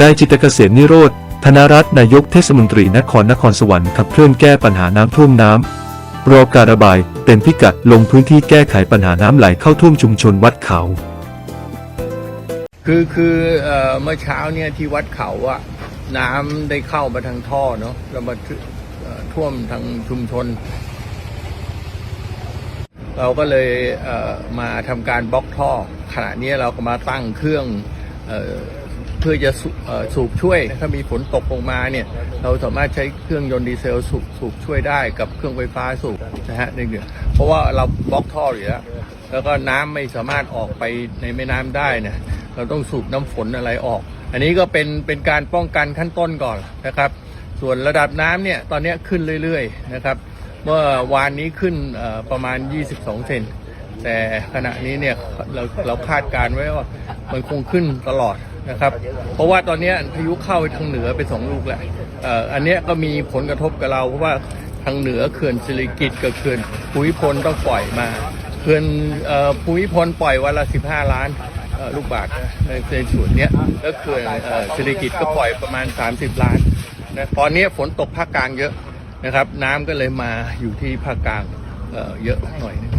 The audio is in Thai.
นายจิตเกษมนิโรธธนรัตน์นายกเทศมนตรีนครนครสวรรค์ขับเคลื่อนแก้ปัญหาน้ำท่วมน้ำรอการระบายเป็นพิกัดลงพื้นที่แก้ไขปัญหาน้ำไหลเข้าท่วมชุมชนวัดเขา คือคือเอ่อเมื่อเช้าเนี่ยที่วัดเขาอะน้ำได้เข้ามาทางท่อเนาะแล้วมาท่วมทางชุมชน เราก็เลยเอ่อมาทำการบล็อกท่อ ขณะนี้เราก็มาตั้งเครื่องเออ เพื่อจะสูบช่วยถ้ามีฝนตกลงมาเนี่ยเราสามารถใช้เครื่องยนต์ดีเซลสูบสูบช่วยได้กับเครื่องไฟฟ้าสูบนะฮะนี่คือเพราะว่าเราบล็อกท่ออยู่แล้วแล้วก็น้ำไม่สามารถออกไปในแม่น้ำได้เนี่ยเราต้องสูบน้ำฝนอะไรออก อันนี้ก็เป็นเป็นการป้องกันขั้นต้นก่อนนะครับ ส่วนระดับน้ำเนี่ยตอนนี้ขึ้นเรื่อยๆนะครับ เมื่อวานนี้ขึ้นประมาณ 22 เซนแต่ขณะนี้เนี่ยเราเราคาดการณ์ไว้ว่ามันคงขึ้นตลอด นะครับ เพราะว่าตอนนี้พายุเข้าทางเหนือไปสองลูกแหล้วเอ่ออันนี้ก็มีผลกระทบกับเราเพราะว่าทางเหนือเขื่อนสิริกิตกับเขื่อนภูมิพลต้องปล่อยมาเขื่อนภูมิพลปล่อยวันละ15ล้านเอ่อลูกบาทในในส่วนนี้แล้วเขื่อนเอ่อสิริกิตก็ปล่อยประมาณ 30 ล้านนะตอนนี้ฝนตกภาคกลางเยอะนะครับ น้ำก็เลยมาอยู่ที่ภาคกลางเอ่อเยอะหน่อยนึง